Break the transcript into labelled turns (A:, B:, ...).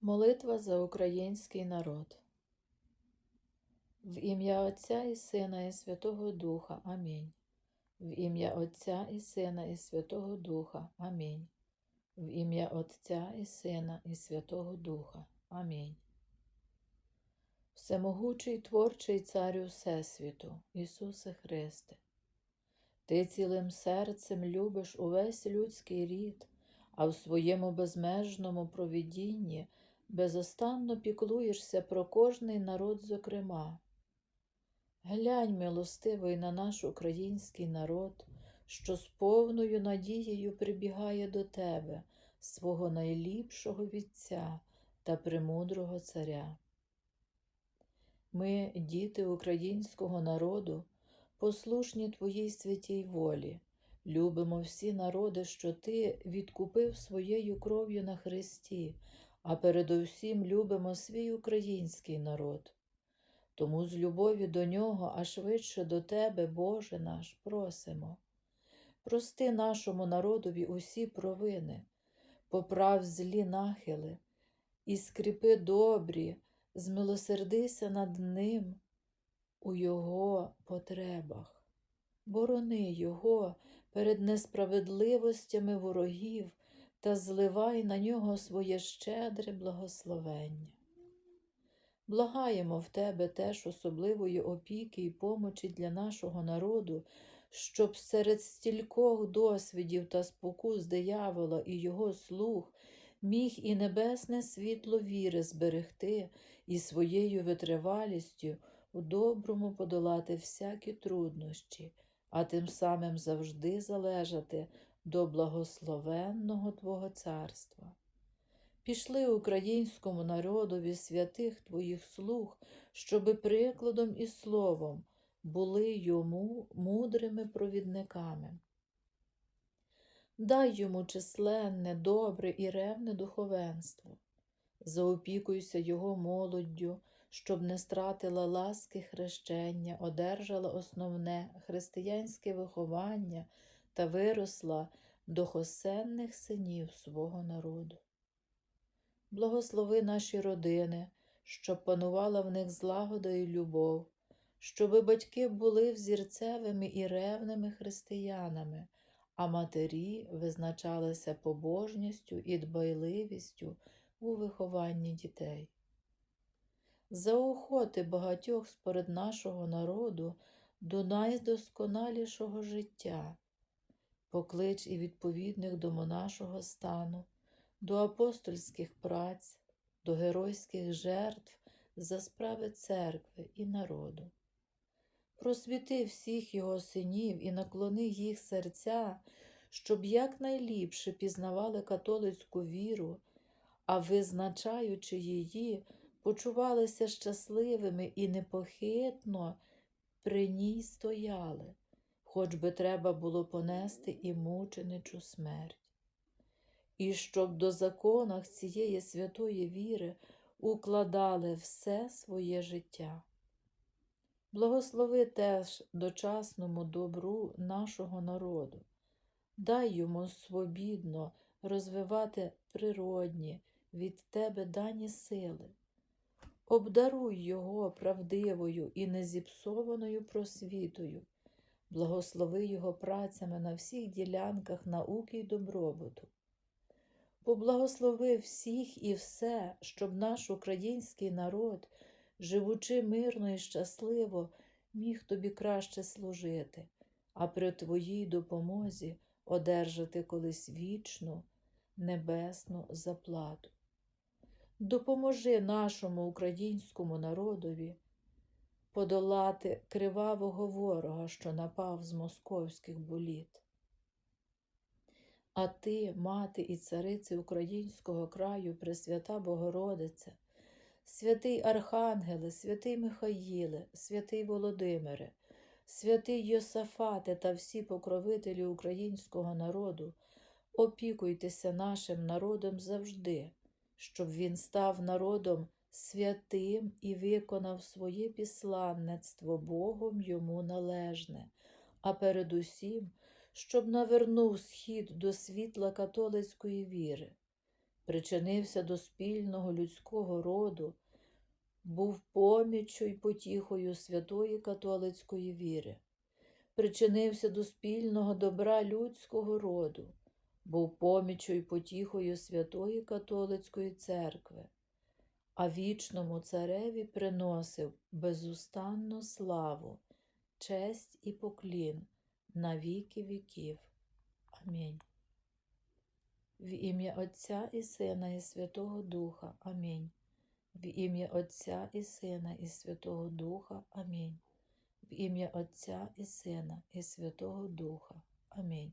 A: Молитва за український народ. В ім'я Отця і Сина і Святого Духа. Амінь. В ім'я Отця і Сина і Святого Духа. Амінь. В ім'я Отця і Сина і Святого Духа. Амінь. Всемогучий творчий Царю Всесвіту, Ісусе Христе, Ти цілим серцем любиш увесь людський рід, а в своєму безмежному провідінні безостанно піклуєшся про кожний народ зокрема. Глянь, милостивий, на наш український народ, що з повною надією прибігає до тебе, свого найліпшого вітця та премудрого царя. Ми, діти українського народу, послушні Твоїй святій волі, любимо всі народи, що Ти відкупив своєю кров'ю на Христі, а передусім любимо свій український народ. Тому з любові до нього, а швидше до Тебе, Боже наш, просимо. Прости нашому народові усі провини, поправ злі нахили і скріпи добрі, змилосердися над ним у його потребах. Борони його перед несправедливостями ворогів та зливай на нього своє щедре благословення. Благаємо в Тебе теж особливої опіки і помочі для нашого народу, щоб серед стількох досвідів та спокус диявола і його слуг міг і небесне світло віри зберегти і своєю витривалістю у доброму подолати всякі труднощі, а тим самим завжди залежати до благословенного Твого царства. Пішли українському народові святих Твоїх слуг, щоби прикладом і словом були йому мудрими провідниками. Дай йому численне, добре і ревне духовенство, заопікуйся його молоддю, щоб не стратила ласки хрещення, одержала основне християнське виховання та виросла дохосенних синів свого народу. Благослови наші родини, щоб панувала в них злагода і любов, щоби батьки були взірцевими і ревними християнами, а матері визначалися побожністю і дбайливістю у вихованні дітей. Заохоти багатьох според нашого народу до найдосконалішого життя, поклич і відповідних до монашого стану до апостольських праць, до геройських жертв за справи церкви і народу. Просвіти всіх його синів і наклони їх серця, щоб якнайліпше пізнавали католицьку віру, а визначаючи її, почувалися щасливими і непохитно при ній стояли, хоч би треба було понести і мученичу смерть. І щоб до законах цієї святої віри укладали все своє життя. Благослови теж дочасному добру нашого народу, дай йому свобідно розвивати природні від тебе дані сили, обдаруй його правдивою і незіпсованою просвітою, благослови його працями на всіх ділянках науки й добробуту. Поблагослови всіх і все, щоб наш український народ, живучи мирно і щасливо, міг тобі краще служити, а при твоїй допомозі одержати колись вічну, небесну заплату. Допоможи нашому українському народові подолати кривавого ворога, що напав з московських боліт. А ти, мати і цариці українського краю, Пресвята Богородице, святий Архангеле, святий Михаїле, святий Володимире, святий Йосафате та всі покровителі українського народу, опікуйтеся нашим народом завжди, щоб він став народом святим і виконав своє післанництво Богом йому належне, а передусім – щоб навернув схід до світла католицької віри. причинився до спільного людського роду, був поміччю й потіхою святої католицької віри, причинився до спільного добра людського роду, був поміччю й потіхою святої католицької церкви, а вічному цареві приносив безустанну славу, честь і поклін на віки віків. Амінь. В ім'я Отця і Сина і Святого Духа. Амінь. В ім'я Отця і Сина і Святого Духа. Амінь. В ім'я Отця і Сина і Святого Духа. Амінь.